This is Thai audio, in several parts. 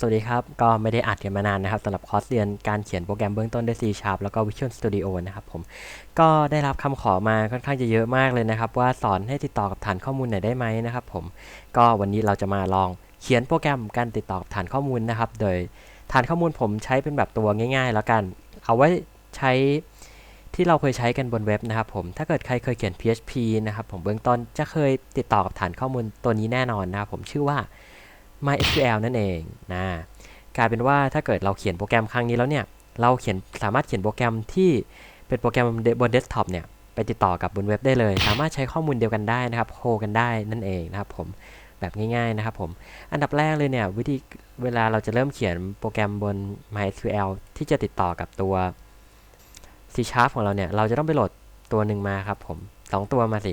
สวัสดีครับ ก็ไม่ได้อัดกันมานานนะครับสำหรับคอร์สเรียนการเขียนโปรแกรมเบื้องต้นด้วย C Sharp แล้วก็ Visual Studio นะครับผม ก็ได้รับคำขอมาค่อนข้างจะเยอะมากเลยนะครับ ว่าสอนให้ติดต่อกับฐานข้อมูลหน่อยได้ไหมนะครับผม ก็วันนี้เราจะมาลองเขียนโปรแกรมการติดต่อกับฐานข้อมูลนะครับ โดยฐานข้อมูลผมใช้เป็นแบบตัวง่าย ๆ แล้วกัน เอาไว้ใช้ที่เราเคยใช้กันบนเว็บนะครับผม ถ้าเกิดใครเคยเขียน PHP นะครับผมเบื้องต้นจะเคยติดต่อกับฐานข้อมูลตัวนี้แน่นอนนะครับผมชื่อว่า MySQL นั่นเองนะกลายเป็นว่าถ้าเกิดเราเขียนโปรแกรมครั้งนี้แล้วเนี่ยเราเขียนสามารถเขียนโปรแกรมที่เป็นโปรแกรมบนเดสก์ท็อปเนี่ยไปติดต่อกับบนเว็บได้เลย สามารถใช้ข้อมูลเดียวกันได้นะครับโคกันได้นั่นเองนะครับผมแบบง่ายๆนะครับผมอันดับแรกเลยเนี่ยวิธีเวลาเราจะเริ่มเขียนโปรแกรมบน MySQL ที่จะติดต่อกับตัว C Sharp ของเราเนี่ยเราจะต้องไปโหลดตัวหนึ่งมาครับผมสองตัวมาสิ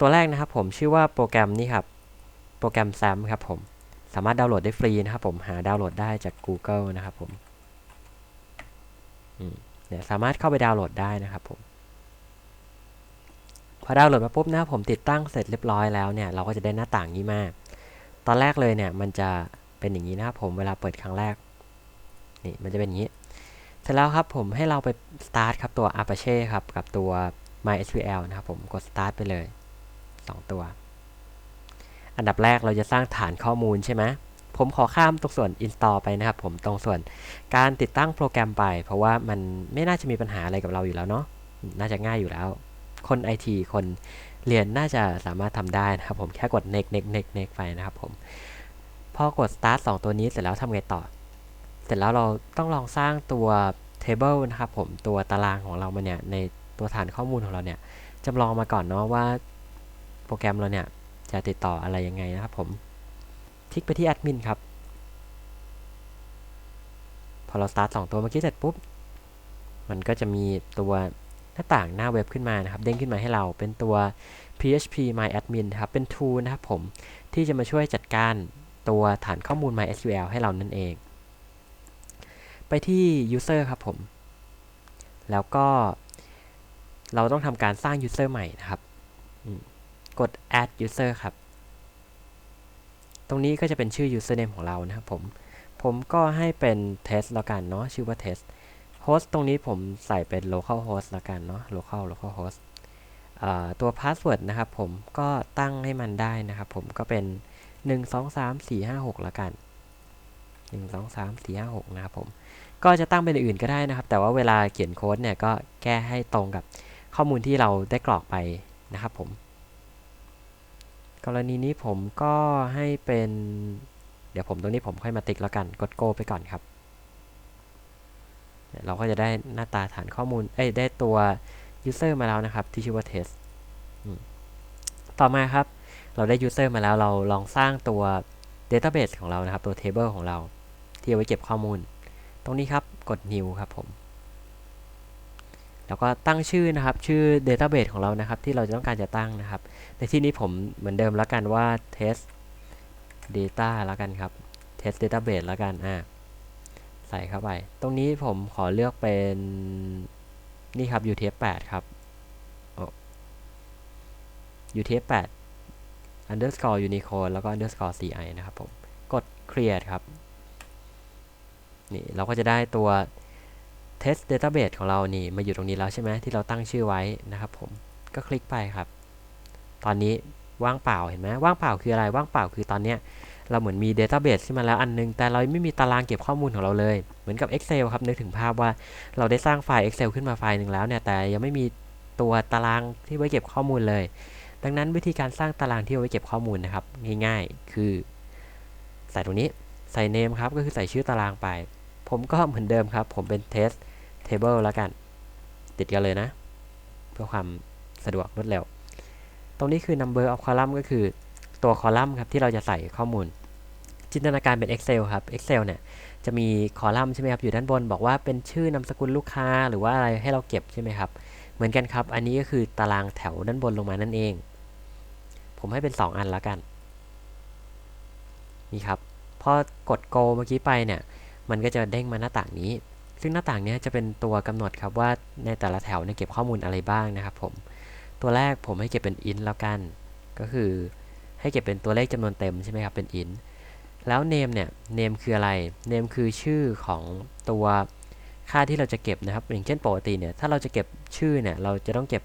ตัวแรกนะครับผมชื่อว่าโปรแกรมนี้ครับโปรแกรม SAM ครับผม สามารถดาวน์โหลดได้ฟรีนะครับผมหาดาวน์โหลดได้จาก Google นะครับผมเนี่ยสามารถเข้าไปดาวน์โหลดได้นะครับผมพอดาวน์โหลดมาปุ๊บนะผมติดตั้งเสร็จเรียบร้อยแล้วเนี่ยเราก็จะได้หน้าต่างนี้มาตอนแรกเลยเนี่ยมันจะเป็นอย่างนี้นะครับผมเวลาเปิดครั้งแรกนี่มันจะเป็นอย่างนี้เสร็จแล้วครับผมให้เราไป start ครับตัว Apache ครับกับตัว MySQL นะครับผมกด start ไปเลย 2 ตัว อันดับแรกเราจะสร้างฐานข้อมูลใช่ไหมผมขอข้ามตรงส่วน install ไปนะครับ ผมตรงส่วนการติดตั้งโปรแกรมไป เพราะว่ามันไม่น่าจะมีปัญหาอะไรกับเราอยู่แล้วเนาะน่าจะง่ายอยู่แล้ว คน IT คนเรียนน่าจะสามารถทำได้นะครับผมแค่กด next next next next ไปนะครับผมพอกด start 2 ตัวนี้เสร็จแล้วทำไงต่อ เสร็จแล้วเราต้องลองสร้างตัว table นะครับผมตัวตารางของเรามาเนี่ยในตัวฐานข้อมูลของเราเนี่ยจำลองมาก่อนเนาะว่าโปรแกรมเราเนี่ย จะติดต่ออะไรยังไงนะครับผม คลิกไปที่แอดมินครับ พอเราสตาร์ทสองตัวเมื่อกี้เสร็จปุ๊บ มันก็จะมีตัวหน้าต่างหน้าเว็บขึ้นมานะครับ เด้งขึ้นมาให้เราเป็นตัว php my admin ครับ เป็น tool นะครับผม ที่จะมาช่วยจัดการตัวฐานข้อมูล mysql ให้เรานั่นเอง ไปที่ user ครับผม แล้วก็เราต้องทำการสร้าง user ใหม่นะครับ กด add user ครับ ตรงนี้ก็จะเป็นชื่อ username ของเรานะครับผม ผมก็ให้เป็น test แล้วกันเนาะ ชื่อว่า test host ตรงนี้ผมใส่เป็น local host แล้วกันเนาะ local local host ตัว password นะครับผมก็ตั้งให้มันได้นะครับผมก็เป็น 1 2 3 4 5 6 แล้วกัน 1 2 3 4 5 6 นะครับผม ก็จะตั้งเป็นอื่นก็ได้นะครับ แต่ว่าเวลาเขียนโค้ดเนี่ยก็แก้ให้ตรงกับข้อมูลที่เราได้กรอกไปนะครับผม กรณีนี้ผมก็ให้เป็น เดี๋ยวผมตรงนี้ผมค่อยมาติ๊กแล้วกัน กดโกไปก่อนครับ เราก็จะได้หน้าตาฐานข้อมูล เอ้ย ได้ตัว user มาแล้วนะครับ ที่ชื่อว่า test ต่อมาครับ เราได้ user มาแล้ว เราลองสร้างตัว database ของเรานะครับ ตัว table ของเรา ที่เอาไว้เก็บข้อมูล ตรงนี้ครับ กด new ครับผม แล้วก็ตั้งชื่อนะครับ ชื่อ database ของเรานะครับ ที่เราจะต้องการจะตั้งนะครับ ในที่นี้ผมเหมือนเดิมแล้วกันว่า test data แล้วกันครับ test database แล้วกันอ่าใส่เข้าไป ตรงนี้ผมขอเลือกเป็นนี่ครับ utf8 ครับ utf8 underscore unicode แล้วก็ underscore ci นะครับผม กด create ครับ นี่เราก็จะได้ตัว test database ของเรานี่มาอยู่ตรงนี้แล้วใช่ไหมที่เราตั้งชื่อไว้นะครับผมก็คลิกไปครับ ตอนนี้ว่างเปล่าเห็นไหมว่างเปล่าคืออะไรว่างเปล่าคือตอนเนี้ยเราเหมือนมี Database ขึ้นมาแล้วอันนึง แต่เราไม่มีตารางเก็บข้อมูลของเราเลย เหมือนกับ Excel ครับนึกถึงภาพว่าเราได้สร้างไฟล์ Excel ขึ้นมาไฟล์หนึ่งแล้วเนี่ยแต่ยังไม่มีตัวตารางที่ไว้เก็บข้อมูลเลย ดังนั้นวิธีการสร้างตารางที่ไว้เก็บข้อมูลนะครับง่ายๆ คือ ใส่ตรงนี้ใส่ name ครับก็คือใส่ชื่อตารางไป ผมก็เหมือนเดิมครับ ผมเป็น test table แล้วกัน ติดกันเลยนะ เพื่อความสะดวกรวดเร็ว ตรงนี้คือ number of column ก็คือตัวคอลัมน์ครับที่เราจะใส่ข้อมูล จินตนาการเป็น Excel ครับ Excel เนี่ยจะมีคอลัมน์ใช่ไหมครับอยู่ด้านบน บอกว่าเป็นชื่อนามสกุลลูกค้าหรือว่าอะไรให้เราเก็บใช่ไหมครับเหมือนกันครับ อันนี้ก็คือตารางแถวด้านบนลงมานั่นเอง ผมให้เป็น 2 อันแล้วกัน นี่ครับ พอกด go เมื่อกี้ไปเนี่ย มันก็จะเด้งมาหน้าต่างนี้ ซึ่งหน้าต่างนี้จะเป็นตัวกำหนดครับว่าในแต่ละแถวเนี่ยเก็บข้อมูลอะไรบ้างนะครับผม ตัวแรกผมให้เก็บเป็น int แล้วกัน ก็คือให้เก็บเป็นตัวเลขจำนวนเต็มใช่ไหมครับเป็น int แล้ว name เนี่ย name คืออะไร name คือชื่อของตัวค่าที่เราจะเก็บนะครับ อย่างเช่นปกติเนี่ย ถ้าเราจะเก็บชื่อเนี่ย เราจะต้องเก็บ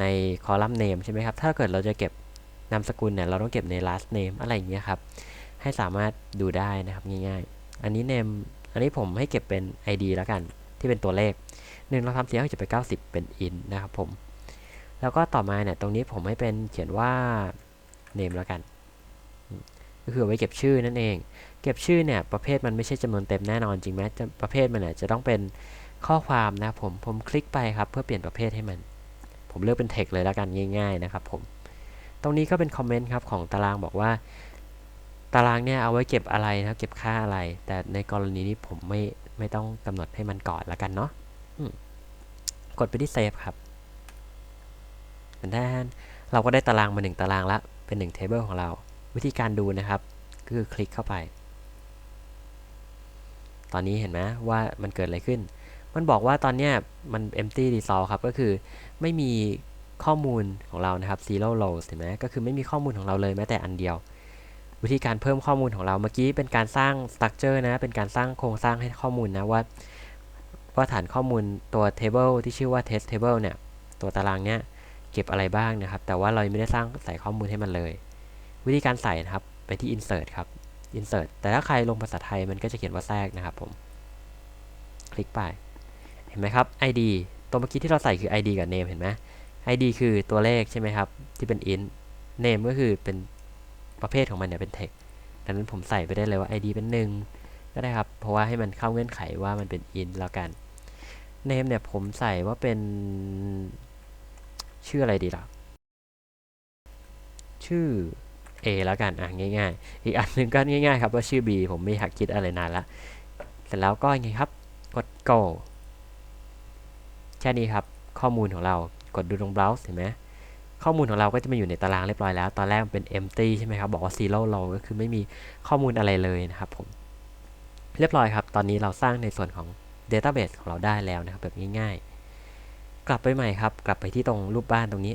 ในคอลัมน์ name ใช่ไหมครับ ถ้าเกิดเราจะเก็บนามสกุลเนี่ย เราต้องเก็บใน last name อะไรอย่างเงี้ยครับ ให้สามารถดูได้นะครับง่ายๆ อันนี้ name อันนี้ผมให้เก็บเป็น id แล้วกันที่เป็นตัวเลขหนึ่งเราทำเสียงให้จะไป 90 เป็น int นะครับผม แล้วก็ต่อมาเนี่ยตรงนี้ผมให้เป็นเขียนว่า name แล้วกัน ก็คือไว้เก็บชื่อนั่นเอง เก็บชื่อเนี่ยประเภทมันไม่ใช่จำนวนเต็มแน่นอนจริงไหมจะประเภทมันเนี่ยจะต้องเป็นข้อความนะครับผมผมคลิกไปครับเพื่อเปลี่ยนประเภทให้มัน ผมเลือกเป็น text เลยแล้วกันง่าย ๆ นะครับผม ตรงนี้ก็เป็นคอมเมนต์ครับของตารางบอกว่า ตารางเนี่ยเอาไว้เก็บอะไรนะเก็บค่าอะไร แต่ในกรณีนี้ผมไม่ไม่ต้องกำหนดให้มันก่อนล้วกันเนาะกดไปที่เซฟครับแทนเราก็ได้ตารางมาหนึ่งตารางละเป็นหนึ่งเทเบิลของเรา วิธีการดูนะครับก็คือคลิกเข้าไป ตอนนี้เห็นไหมว่ามันเกิดอะไรขึ้น มันบอกว่าตอนเนี้ยมัน empty resolve ครับ ก็คือไม่มีข้อมูลของเรานะครับ zero rows เห็นไหมก็คือไม่มีข้อมูลของเราเลยแม้แต่อันเดียว วิธีการเพิ่มข้อมูลของเราเมื่อกี้เป็นการสร้าง structure นะ เป็นการสร้างโครงสร้างให้ข้อมูลนะว่าว่าฐานข้อมูลตัว table ที่ชื่อว่า test table เนี่ย ตัวตารางเนี้ยเก็บอะไรบ้างนะครับ แต่ว่าเรายังไม่ได้สร้างใส่ข้อมูลให้มันเลย วิธีการใส่นะครับ ไปที่ insert ครับ insert แต่ถ้าใครลงภาษาไทยมันก็จะเขียนว่าแทรกนะครับผม คลิกไป เห็นไหมครับ id ตัวเมื่อกี้ที่เราใส่คือ id กับ name เห็นไหม id คือตัวเลขใช่ไหมครับ ที่เป็น int name ก็คือเป็น ประเภทของมันเนี่ยเป็น text ดังนั้นผมใส่ไปได้เลยว่า id เป็น 1 ก็ได้ครับ เพราะว่าให้มันเข้าเงื่อนไขว่ามันเป็น int แล้วกัน name เนี่ยผมใส่ว่าเป็น ชื่ออะไรดีล่ะ ชื่อ A แล้วกันอะง่ายๆ อีกอันหนึ่งก็ง่ายๆครับว่าชื่อ B ผมไม่อยากคิดอะไรนานละเสร็จแล้วก็ยังไงครับ กด go แค่นี้ครับ ข้อมูลของเรา กดดูตรง browse เห็นไหม ข้อมูลของเราก็จะมาอยู่ในตารางเรียบร้อยแล้ว ตอนแรกมันเป็น empty ใช่ไหมครับ บอกว่า zero row ก็คือไม่มีข้อมูลอะไรเลยนะครับผม เรียบร้อยครับ ตอนนี้เราสร้างในส่วนของ database ของเราได้แล้วนะครับ แบบง่ายๆ กลับไปใหม่ครับ กลับไปที่ตรงรูปบ้านตรงนี้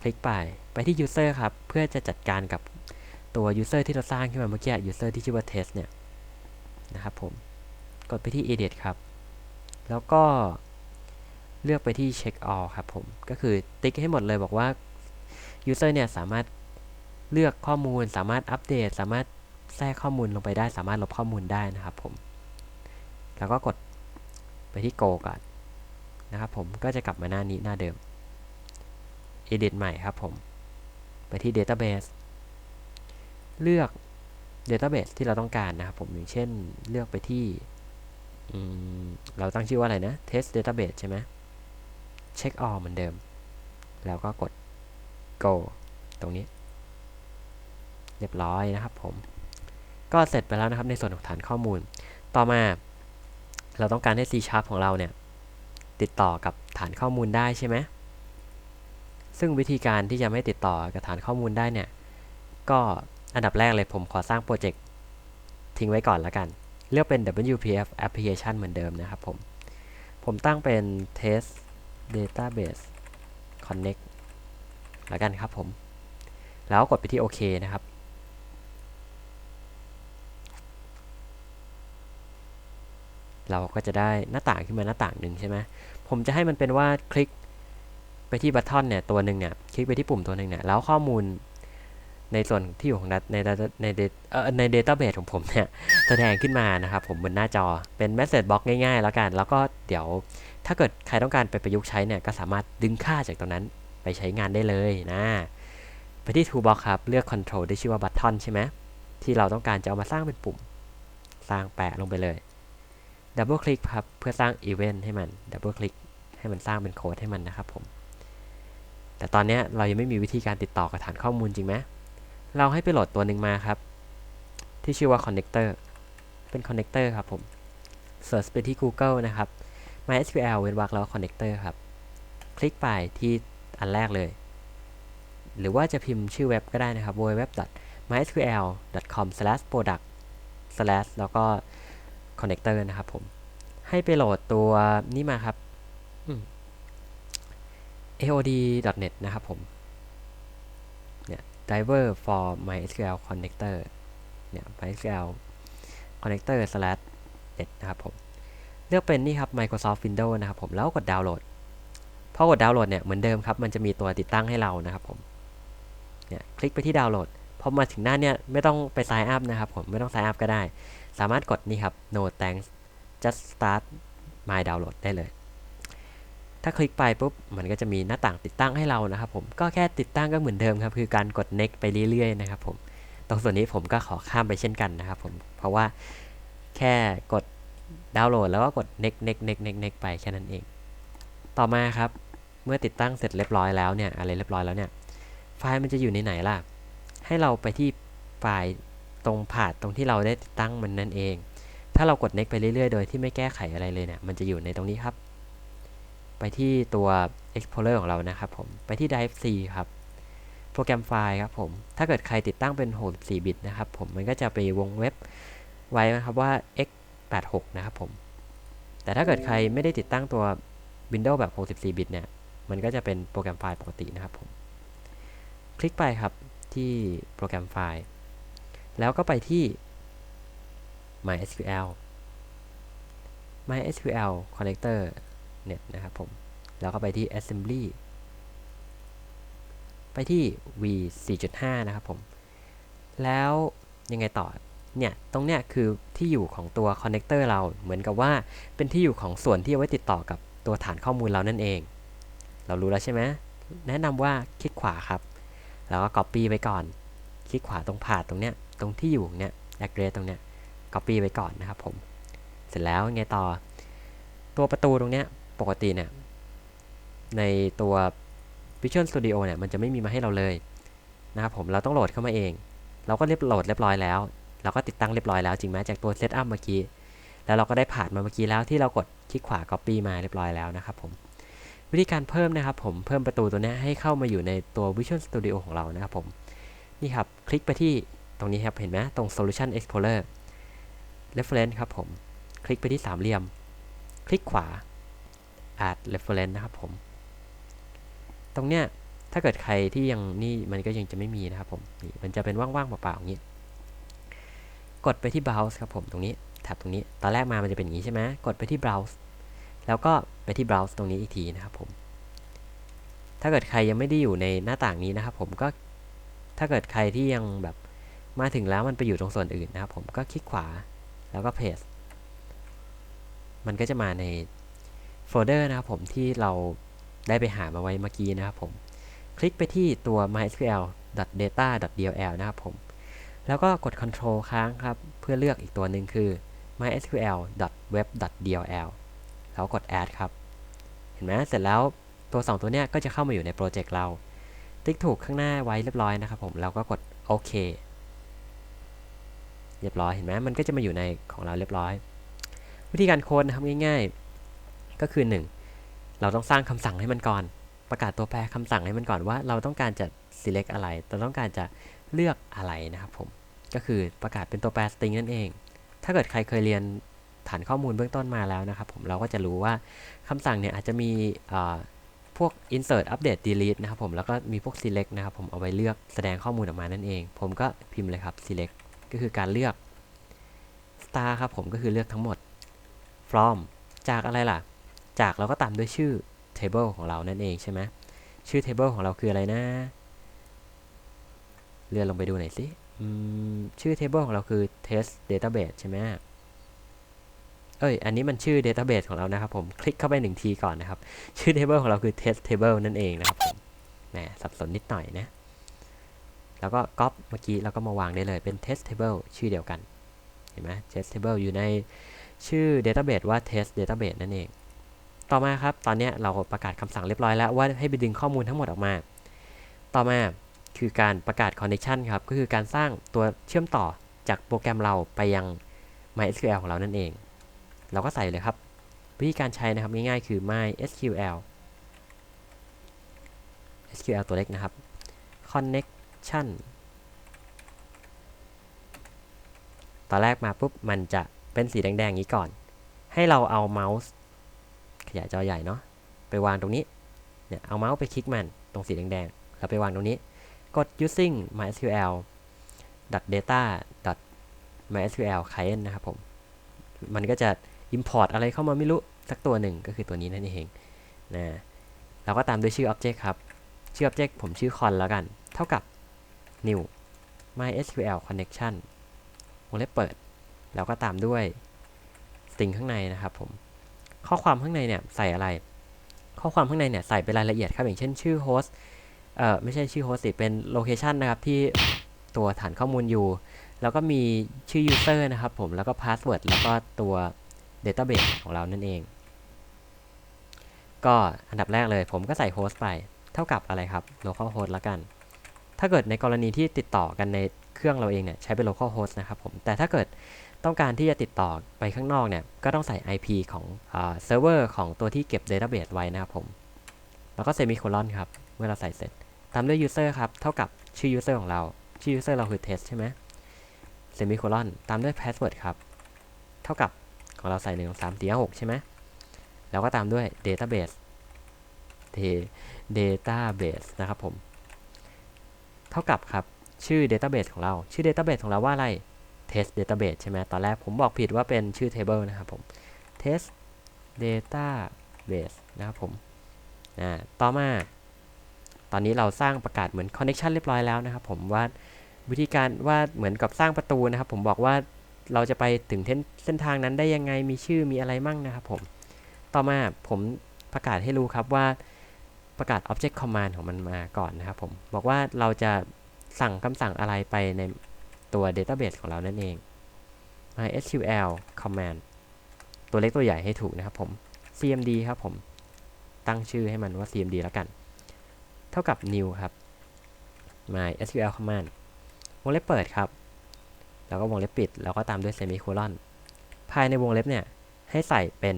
คลิกไป ไปที่ user ครับ เพื่อจะจัดการกับตัว user ที่เราสร้างขึ้นมาเมื่อกี้ user ที่ชื่อว่า test เนี่ยนะครับผม กดไปที่ edit ครับ แล้วก็ เลือกไปที่ check all ครับผม ก็คือติ๊กให้หมดเลยบอกว่า user เนี่ยสามารถเลือกข้อมูล สามารถอัปเดต สามารถแทรกข้อมูลลงไปได้ สามารถลบข้อมูลได้นะครับผม แล้วก็กดไปที่ go ก่อนนะครับผม ก็จะกลับมาหน้านี้หน้าเดิม edit ใหม่ครับผม ไปที่ database เลือก database ที่เราต้องการนะครับผม อย่างเช่น เลือกไปที่เราตั้งชื่อว่าอะไรนะ test database ใช่ไหม check all เหมือนเดิม แล้วก็กด go ตรงนี้ เรียบร้อยนะครับผม ก็เสร็จไปแล้วนะครับในส่วนของฐานข้อมูล ต่อมา เราต้องการให้ C sharp ของเราเนี่ย ติดต่อกับฐานข้อมูลได้ใช่ไหมซึ่งวิธีการที่จะไม่ติดต่อกับฐานข้อมูลได้เนี่ย ก็อันดับแรกเลยผมขอสร้างโปรเจกต์ทิ้งไว้ก่อนละกัน เลือกเป็น WPF application เหมือนเดิมนะครับผม ผมตั้งเป็น test database connect แล้วกันครับผม แล้วกดไปที่โอเคนะครับ เราก็จะได้หน้าต่างขึ้นมาหน้าต่างหนึ่งใช่ไหมผมจะให้มันเป็นว่าคลิกไปที่บัตทอนเนี่ยตัวหนึ่งเนี่ยคลิกไปที่ปุ่มตัวหนึ่งเนี่ยแล้วข้อมูล ในส่วนที่อยู่ของ dat- ในในเอ่อใน database ของผมเนี่ยแสดงขึ้นมานะครับผมบนหน้าจอเป็น message box ง่ายๆ แล้วกัน แล้วก็เดี๋ยวถ้าเกิดใครต้องการไปประยุกต์ใช้เนี่ยก็สามารถดึงค่าจากตรงนั้นไปใช้งานได้เลยนะไปที่ toolbox ครับ เลือก control ที่ชื่อว่า button ใช่ไหมที่เราต้องการจะเอามาสร้างเป็นปุ่ม สร้างแปะลงไปเลยดับเบิลคลิกครับ เพื่อสร้างอีเวนต์ให้มันดับเบิลคลิกให้มันสร้างเป็นโค้ดให้มันนะครับผม แต่ตอนนี้เรายังไม่มีวิธีการติดต่อกับฐานข้อมูลจริงไหม เราให้ไปโหลดตัวหนึ่งมาครับ ที่ชื่อว่า connector เป็น connector ครับผม search ไปที่ Google นะครับ MySQL เว้นวรรคแล้ว connector ครับ คลิกไปที่อันแรกเลย หรือว่าจะพิมพ์ชื่อเว็บก็ได้นะครับ www.mysql.com/product/ แล้วก็ connector นะครับผม ให้ไปโหลดตัวนี้มาครับ aod.net นะครับผม driver for mysql connector เนี่ย MySQL connector slash net นะครับผม เลือกเป็นนี่ครับ Microsoft Windows นะครับผมแล้วกดดาวน์โหลดพอกดดาวน์โหลดเนี่ยเหมือนเดิมครับมันจะมีตัวติดตั้งให้เรานะครับผมเนี่ยคลิกไปที่ดาวน์โหลดพอมาถึงหน้าเนี่ยไม่ต้องไป sign up นะครับผมไม่ต้อง sign up ก็ได้ สามารถกดนี่ครับ no thanks just start my download ได้เลย ถ้าคลิกไปปุ๊บมันก็จะมีหน้าต่างติดตั้งให้เรานะครับผมก็แค่ติดตั้งก็เหมือนเดิมครับคือการกด next ไปเรื่อยๆนะครับผมตรงส่วนนี้ผมก็ขอข้ามไปเช่นกันนะครับผมเพราะว่าแค่กดดาวน์โหลดแล้วก็กด next next next next next ไปแค่นั้นเอง ต่อมาครับเมื่อติดตั้งเสร็จเรียบร้อยแล้วเนี่ยอะไรเรียบร้อยแล้วเนี่ยไฟล์มันจะอยู่ในไหนล่ะให้เราไปที่ไฟล์ตรงผาดตรงที่เราได้ติดตั้งมันนั่นเอง ถ้าเรากด next ไปเรื่อยๆ โดยที่ไม่แก้ไขอะไรเลยเนี่ยมันจะอยู่ในตรงนี้ครับ ไปที่ตัว explorer ของเรานะครับผม ไปที่ drive c ครับ โปรแกรมไฟล์ครับผม ถ้าเกิดใครติดตั้งเป็น 64 บิตนะครับผม มันก็จะไปวงเว็บไว้นะครับว่า x86 นะครับผม แต่ถ้าเกิดใครไม่ได้ติดตั้งตัว Windows แบบ 64 บิตเนี่ย มันก็จะเป็นโปรแกรมไฟล์ปกตินะครับผม คลิกไปครับที่โปรแกรมไฟล์ แล้วก็ไปที่ MySQL MySQL connector เนี่ยนะครับผม แล้วก็ไปที่ assembly ไปที่ v 4.5 นะครับผม แล้วยังไงต่อ เนี่ย ตรงเนี้ยคือที่อยู่ของตัวคอนเน c เตอร์เรา เหมือนกับว่าเป็นที่อยู่ของส่วนที่เอาไว้ติดต่อกับตัวฐานข้อมูลเรานั่นเอง เรารู้แล้วใช่ไหม แนะนำว่าคลิกขวาครับ แล้วก็ copy ไว้ก่อน คลิกขวาตรงผาดตรงเนี้ย ตรงที่อยู่เนี้ย address ตรงเนี้ย copy ไว้ก่อนนะครับผม เสร็จแล้วไงต่อ ตัวประตูตรงเนี้ย ปกติเนี่ยในตัว Visual Studio เนี่ยมันจะไม่มีมาให้เราเลยนะครับผมเราต้องโหลดเข้ามาเอง เราก็เรียบโหลดเรียบร้อยแล้ว เราก็ติดตั้งเรียบร้อยแล้วจริงไหมจากตัว Setup เมื่อกี้แล้วเราก็ได้ผ่านมาเมื่อกี้แล้วที่เรากดคลิกขวา Copy มาเรียบร้อยแล้วนะครับผมวิธีการเพิ่มนะครับผมเพิ่มประตูตัวนี้ให้เข้ามาอยู่ในตัว Visual Studio ของเรานะครับผมนี่ครับคลิกไปที่ตรงนี้ครับเห็นไหมตรง Solution Explorer Reference ครับผม คลิกไปที่สามเหลี่ยม คลิกขวา Add Reference นะครับผม ตรงเนี้ยถ้าเกิดใครที่ยังนี่มันก็ยังจะไม่มีนะครับผมนี่มันจะเป็นว่างๆเปล่าๆอย่างนี้ กดไปที่ browse ครับผมตรงนี้แท็บตรงนี้ ตอนแรกมามันจะเป็นอย่างนี้ใช่ไหมกดไปที่ browse แล้วก็ไปที่ browse ตรงนี้อีกทีนะครับผม ถ้าเกิดใครยังไม่ได้อยู่ในหน้าต่างนี้นะครับผมก็ถ้าเกิดใครที่ยังแบบมาถึงแล้วมันไปอยู่ตรงส่วนอื่นนะครับผมก็คลิกขวาแล้วก็ paste มันก็จะมาใน โฟลเดอร์นะครับผมที่เราได้ไปหามาไว้เมื่อกี้นะครับผมคลิกไปที่ตัว mysql.data.dll นะครับผม แล้วก็กด Ctrl ค้างครับ เพื่อเลือกอีกตัวหนึ่งคือ mysql.web.dll แล้วกด add ครับ เห็นไหมเสร็จแล้วตัว 2 ตัวเนี้ยก็จะเข้ามาอยู่ในโปรเจกต์เรา ติ๊กถูกข้างหน้าไว้เรียบร้อยนะครับผม แล้วก็กดโอเคเรียบร้อย เห็นไหมมันก็จะมาอยู่ในของเราเรียบร้อย วิธีการโค้ดนะครับง่ายๆ ก็คือ 1 เราต้องสร้างคำสั่งให้มันก่อน ประกาศตัวแปรคำสั่งให้มันก่อนว่า เราต้องการจะ select อะไรเราต้องการจะเลือกอะไรนะครับผม ก็คือประกาศเป็นตัวแปร string นั่นเอง ถ้าเกิดใครเคยเรียนฐานข้อมูลเบื้องต้นมาแล้วนะครับผมเราก็จะรู้ว่าคำสั่งเนี่ยอาจจะมีพวก insert update delete นะครับผมแล้วก็มีพวก select นะครับผมเอาไว้เลือกแสดงข้อมูลออกมานั่นเอง ผมก็พิมพ์เลยครับ select ก็คือการเลือก star ครับผมก็คือเลือกทั้งหมด from จากอะไรล่ะ จากเราก็ตามด้วยชื่อ table ของเรานั่นเองใช่ไหมชื่อ table ของเราคืออะไรนะ เลื่อนลงไปดูหน่อยสิชื่อ table ของเราคือ test database ใช่ไหมเอ้ย อันนี้มันชื่อ database ของเรานะครับผม คลิกเข้าไปหนึ่งทีก่อนนะครับ ชื่อ table ของเราคือ test table นั่นเองนะครับผมแหมสับสนนิดหน่อยนะ แล้วก็ก๊อปเมื่อกี้เราก็มาวางได้เลยเป็น test table ชื่อเดียวกัน เห็นไหม test table อยู่ในชื่อ database ว่า test database นั่นเอง ต่อมาครับ ตอนนี้เราประกาศคำสั่งเรียบร้อยแล้วว่าให้ไปดึงข้อมูลทั้งหมดออกมา ต่อมาคือการประกาศ connection ครับ ก็คือการสร้างตัวเชื่อมต่อจากโปรแกรมเราไปยัง MySQL ของเรานั่นเอง เราก็ใส่เลยครับ วิธีการใช้นะครับง่ายๆคือ MySQL SQL ตัวเล็กนะครับ connection ตอนแรกมาปุ๊บมันจะเป็นสีแดงๆนี้ก่อน ให้เราเอาเมาส์ ขยายจอใหญ่เนาะไปวางตรงนี้เนี่ยเอาเมาส์ไปคลิกมันตรงสีแดงๆแล้วไปวางตรงนี้ กด using mysql data MySQL client นะครับผม มันก็จะ import อะไรเข้ามาไม่รู้ สักตัวหนึ่งก็คือตัวนี้นั่นเองนะเราก็ตามด้วยชื่อ object ครับ ชื่อ object ผมชื่อ con แล้วกัน เท่ากับ new MySQL connection วงเล็บเปิด แล้วก็ตามด้วย string ข้างในนะครับผม ข้อความข้างในเนี่ยใส่อะไร ข้อความข้างในเนี่ยใส่เป็นรายละเอียดครับอย่างเช่นชื่อ host เอ่อไม่ใช่ชื่อ host สิเป็น location นะครับที่ตัวฐานข้อมูลอยู่ แล้วก็มีชื่อ user นะครับผมแล้วก็ password แล้วก็ตัว database ของเรานั่นเอง ก็อันดับแรกเลยผมก็ใส่ host ไปเท่ากับอะไรครับ local host ละกัน ถ้าเกิดในกรณีที่ติดต่อกันในเครื่องเราเองเนี่ยใช้เป็น local host นะครับผมแต่ถ้าเกิด ต้องการที่จะติดต่อไปข้างนอกเนี่ย ก็ต้องใส่ IP ของเซิร์ฟเวอร์ของตัวที่เก็บ database ไว้นะครับผม แล้วก็ semicolon ครับ เมื่อเราใส่เสร็จ ตามด้วย user ครับ เท่ากับชื่อ user ของเรา ชื่อ user เราคือ test ใช่ไหม semicolon ตามด้วย password ครับ เท่ากับของเราใส่1 2 3 4 5 6ใช่ไหมแล้วก็ตามด้วย database database นะครับผม เท่ากับครับชื่อ database ของเรา ชื่อ database ของเราว่าอะไร test database ใช่ไหมตอนแรกผมบอกผิดว่าเป็นชื่อ table นะครับผม test database นะครับผมต่อมา ตอนนี้เราสร้างประกาศเหมือน connection เรียบร้อยแล้วนะครับผมว่าวิธีการว่าเหมือนกับสร้างประตูนะครับ ผมบอกว่าเราจะไปถึงเส้นทางนั้นได้ยังไงมีชื่อมีอะไรมั่งนะครับผม ต่อมาผมประกาศให้รู้ครับว่าประกาศ object command ของมันมาก่อนนะครับผม บอกว่าเราจะสั่งคำสั่งอะไรไปใน ตัว database ของเรานั่นเอง mysql command ตัวเล็กตัวใหญ่ให้ถูกนะครับผม cmd ครับผม ตั้งชื่อให้มันว่า cmd แล้วกัน เท่ากับ new ครับ mysql command วงเล็บเปิดครับ แล้วก็วงเล็บปิด แล้วก็ตามด้วย semicolon ภายในวงเล็บเนี่ย ให้ใส่เป็น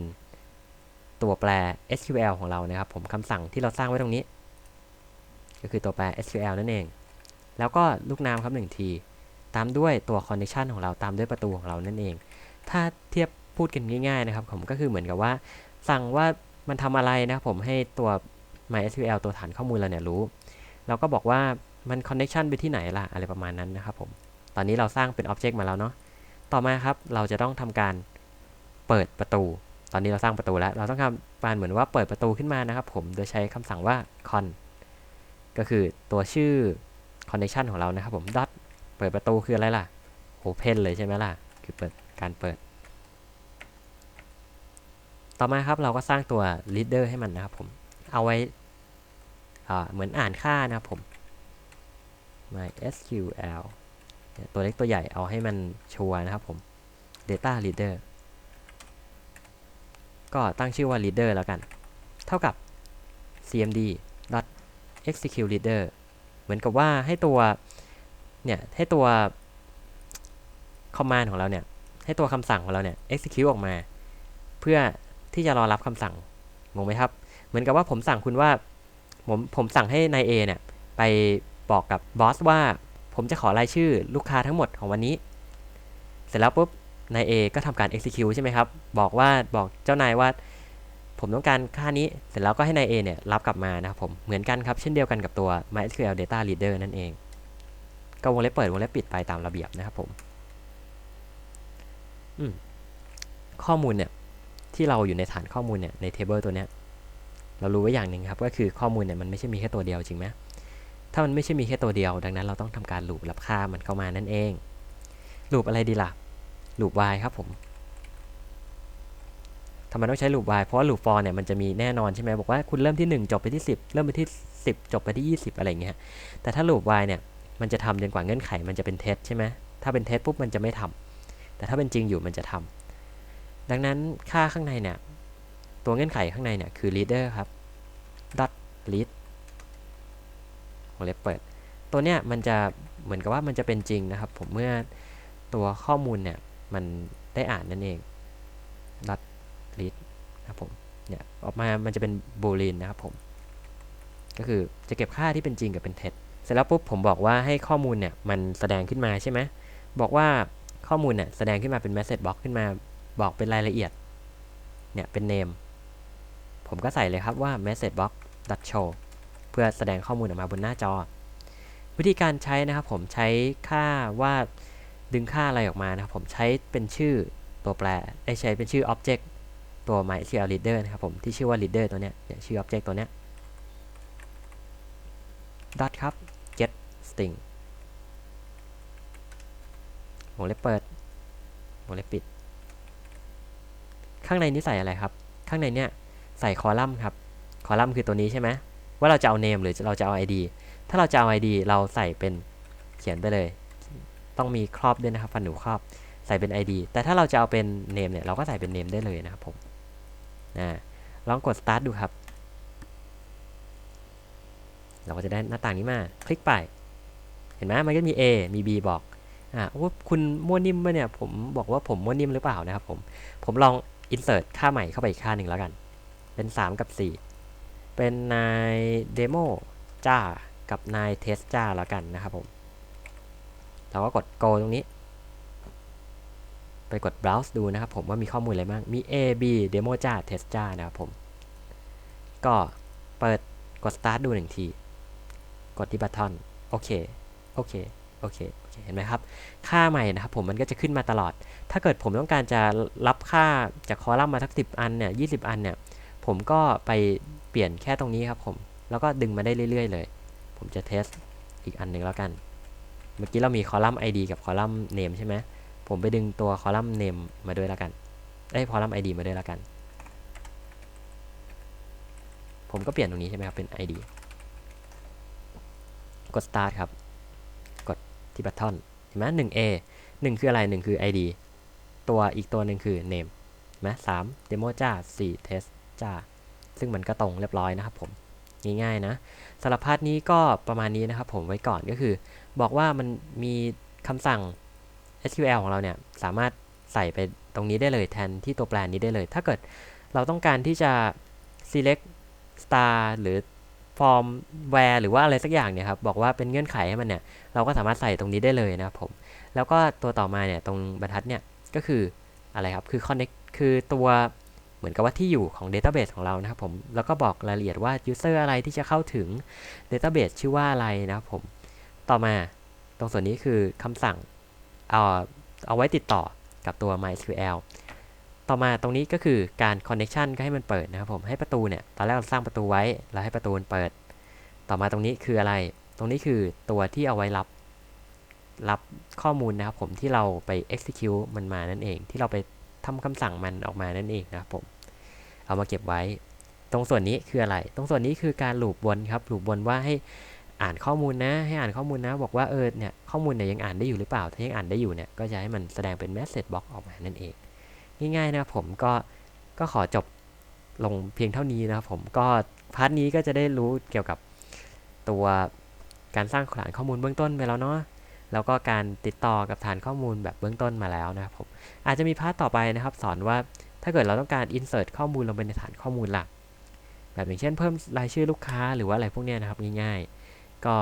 ตัวแปร SQL ของเรานะครับ ผมคำสั่งที่เราสร้างไว้ตรงนี้ ก็คือตัวแปร SQL นั่นเอง แล้วก็ลูกน้ำครับหนึ่งที ตามด้วยตัว connection ของเราตามด้วยประตูของเรานั่นเอง ถ้าเทียบพูดกันง่ายๆนะครับผมก็คือเหมือนกับว่า สั่งว่ามันทำอะไรนะครับผมให้ตัว MySQL ตัวฐานข้อมูลเราเนี่ยรู้ เราก็บอกว่ามัน connection ไปที่ไหนล่ะอะไรประมาณนั้นนะครับผมตอนนี้เราสร้างเป็น object มาแล้วเนาะต่อมาครับเราจะต้องทำการเปิดประตู ตอนนี้เราสร้างประตูแล้ว เราต้องทำการเหมือนว่าเปิดประตูขึ้นมานะครับผมโดยใช้คำสั่งว่า con ก็คือตัวชื่อ connection ของเรานะครับผม dot เปิดประตูคืออะไรล่ะ open เลยใช่ไหมล่ะ คือเปิดการเปิด ต่อมาครับเราก็สร้างตัว leader ให้มันนะครับผม เอาไว้เหมือนอ่านค่านะครับผม mysql ตัวเล็กตัวใหญ่เอาให้มันชัวร์นะครับผม data leader ก็ตั้งชื่อว่า leader แล้วกัน เท่ากับ cmd execute leader เหมือนกับว่าให้ตัว เนี่ยให้ตัว command ของเราเนี่ย ให้ตัวคำสั่งของเราเนี่ย execute ออกมา เพื่อที่จะรอรับคำสั่งงงไหมครับ เหมือนกับว่าผมสั่งคุณว่า ผมผมสั่งให้นาย A เนี่ย ไปบอกกับบอสว่า ผมจะขอรายชื่อลูกค้าทั้งหมดของวันนี้ เสร็จแล้วปุ๊บนาย A ก็ทำการ execute ใช่ไหมครับ บอกว่าบอกเจ้านายว่า ผมต้องการค่านี้ เสร็จแล้วก็ให้นาย A เนี่ยรับกลับมานะครับผม เหมือนกันครับ เช่นเดียวกันกับตัว MySQL Data Reader นั่นเอง ก็วงเล็บเปิดวงเล็บปิดไปตามระเบียบนะครับผมข้อมูลเนี่ยที่เราอยู่ในฐานข้อมูลเนี่ยใน table ตัวเนี้ยเรารู้ไว้อย่างหนึ่งครับก็คือข้อมูลเนี่ยมันไม่ใช่มีแค่ตัวเดียวจริงไหมถ้ามันไม่ใช่มีแค่ตัวเดียว ดังนั้นเราต้องทำการลูปรับค่ามันเข้ามานั่นเองลูปอะไรดีล่ะลูป y ครับผมทำไมต้องใช้ลูป y เพราะว่าลูป for เนี่ยมันจะมีแน่นอนใช่ไหมบอกว่าคุณเริ่มที่ 1 จบไปที่ 10 เริ่มไปที่ 10 จบไปที่ 20 อะไรเงี้ยแต่ถ้าลูป y เนี่ย มันจะทำจนกว่าเงื่อนไขมันจะเป็นเท็จใช่ไหมถ้าเป็นเท็จปุ๊บมันจะไม่ทำแต่ถ้าเป็นจริงอยู่มันจะทำดังนั้นค่าข้างในเนี่ยตัวเงื่อนไขข้างในเนี่ยคือ leader ครับ dot lead วงเล็บเปิด ตัวเนี้ยมันจะเหมือนกับว่ามันจะเป็นจริงนะครับ ผมเมื่อตัวข้อมูลเนี่ยมันได้อ่านนั่นเอง dot read นะครับผมเนี่ยออกมามันจะเป็น boolean นะครับผม ก็คือจะเก็บค่าที่เป็นจริงกับเป็นเท็จ สร็จแล้วปุ๊บผมบอกว่าให้ข้อมูลเนี่ยมันแสดงขึ้นมาใช่ไหมบอกว่าข้อมูลเนี่ยแสดงขึ้นมาเป็น message box ขึ้นมาบอกเป็นรายละเอียดเนี่ยเป็น name ผมก็ใส่เลยครับว่า message box show เพื่อแสดงข้อมูลออกมาบนหน้าจอ วิธีการใช้นะครับผมใช้ค่าว่าดึงค่าอะไรออกมานะครับผมใช้เป็นชื่อตัวแปรได้ใช้เป็นชื่อ object ตัว MySQL Reader นะครับผมที่ชื่อว่า reader ตัวเนี้ยเนี่ยชื่อ object ตัวเนี้ย dot ครับ get string วงเล็บเปิด วงเล็บปิด ข้างในนี้ใส่อะไรครับ ข้างในเนี้ยใส่คอลัมน์ครับ คอลัมน์คือตัวนี้ใช่ไหม ว่าเราจะเอา name หรือเราจะเอา id ถ้าเราจะเอา id เราใส่เป็นเขียนไปเลย ต้องมีครอบด้วยนะครับฟันหนูครอบใส่เป็น id แต่ถ้าเราจะเอาเป็น name เนี่ยเราก็ใส่เป็น name ได้เลยนะครับผมนะลองกด start ดูครับ เราก็จะได้หน้าต่างนี้มา คลิกไป เห็นไหมมันก็มี A มี B บอกอ่าว่าคุณมั่วนิ่มปะเนี่ยผมบอกว่าผมมั่วนิ่มหรือเปล่านะครับผมผมลอง insert ค่าใหม่เข้าไปอีกค่าหนึ่งแล้วกัน เป็น 3 กับ 4 เป็นนายเดโมจ้ากับนายเทสจ้าแล้วกันนะครับผมเราก็กด go ตรงนี้ ไปกด browse ดูนะครับผมว่ามีข้อมูลอะไรบ้าง มี A B demo จ้า test จ้านะครับผม ก็เปิดกด start ดูหนึ่งที กดที่บัตทอนโอเค โอเคโอเคโอเคเห็นไหมครับ ค่าใหม่นะครับผมมันก็จะขึ้นมาตลอด ถ้าเกิดผมต้องการจะรับค่าจากคอลัมน์มาทักสิบอันเนี่ยยีอันเนี่ยผมก็ไปเปลี่ยนแค่ตรงนี้ครับผมแล้วก็ดึงมาได้เรื่อยๆเลย ผมจะเทสอีกอันหนึ่งแล้วกัน เมื่อกี้เรามีคอลัมน์ ID กับคอลัมน์ name ใช่ไหมผมไปดึงตัวคอลัมน์ name มาด้วยแล้วกันได้คอลัมน์ ID มาด้วยแล้วกัน ผมก็เปลี่ยนตรงนี้ใช่ไหมครับเป็น ID กด start ครับ ที่บัตทอนเห็นไหมหนึ่ง A หนึ่งคืออะไรหนึ่งคือ ID ตัวอีกตัวหนึ่งคือ name เห็นไหมสาม demo จ้าสี่ test จ้าซึ่งมันก็ตรงเรียบร้อยนะครับผมง่ายๆนะสำหรับพาร์ทนี้ก็ประมาณนี้นะครับผมไว้ก่อนก็คือ บอกว่ามันมีคำสั่ง SQL ของเราเนี่ยสามารถใส่ไปตรงนี้ได้เลยแทนที่ตัวแปรนี้ได้เลย ถ้าเกิดเราต้องการที่จะ select star หรือ form where หรือว่าอะไรสักอย่างเนี่ยครับบอกว่าเป็นเงื่อนไขให้มันเนี่ยเราก็สามารถใส่ตรงนี้ได้เลยนะครับผมแล้วก็ตัวต่อมาเนี่ยตรงบรรทัดเนี่ยก็คืออะไรครับคือ connect คือตัวเหมือนกับว่าที่อยู่ของ database ของเรานะครับผมแล้วก็บอกรายละเอียดว่า user อะไรที่จะเข้าถึง database ชื่อว่าอะไรนะครับผมต่อมาตรงส่วนนี้คือคำสั่งเอาเอาไว้ติดต่อกับตัว MySQL ต่อมาตรงนี้ก็คือการ connection ก็ให้มันเปิดนะครับผมให้ประตูเนี่ยตอนแรกเราสร้างประตูไว้แล้วให้ประตูมันเปิด ต่อมาตรงนี้คืออะไร ตรงนี้คือตัวที่เอาไว้รับรับข้อมูลนะครับผมที่เราไป execute มันมานั่นเอง ที่เราไปทำคำสั่งมันออกมานั่นเองนะครับผมเอามาเก็บไว้ ตรงส่วนนี้คืออะไร ตรงส่วนนี้คือการลูปวนครับลูปวนว่าให้อ่านข้อมูลนะ ให้อ่านข้อมูลนะ บอกว่าเออเนี่ยข้อมูลเนี่ยยังอ่านได้อยู่หรือเปล่า ถ้ายังอ่านได้อยู่เนี่ยก็จะให้มันแสดงเป็น message box ออกมานั่นเอง ง่ายๆนะครับผมก็ก็ขอจบลงเพียงเท่านี้นะครับผมก็พาร์ทนี้ก็จะได้รู้เกี่ยวกับตัวการสร้างฐานข้อมูลเบื้องต้นไปแล้วเนาะแล้วก็การติดต่อกับฐานข้อมูลแบบเบื้องต้นมาแล้วนะครับผมอาจจะมีพาร์ทต่อไปนะครับ สอนว่าถ้าเกิดเราต้องการ insert ข้อมูลลงไปในฐานข้อมูลหลัก แบบอย่างเช่นเพิ่มรายชื่อลูกค้าหรือว่าอะไรพวกนี้นะครับง่ายๆ ก็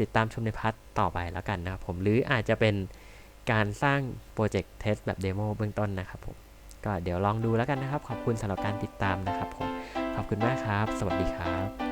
ติดตามชมในพาร์ทต่อไปแล้วกันนะครับผมหรืออาจจะเป็น การสร้างโปรเจกต์เทสแบบเดโมเบื้องต้นนะครับผมก็เดี๋ยวลองดูแล้วกันนะครับ ขอบคุณสำหรับการติดตามนะครับผมขอบคุณมากครับ สวัสดีครับ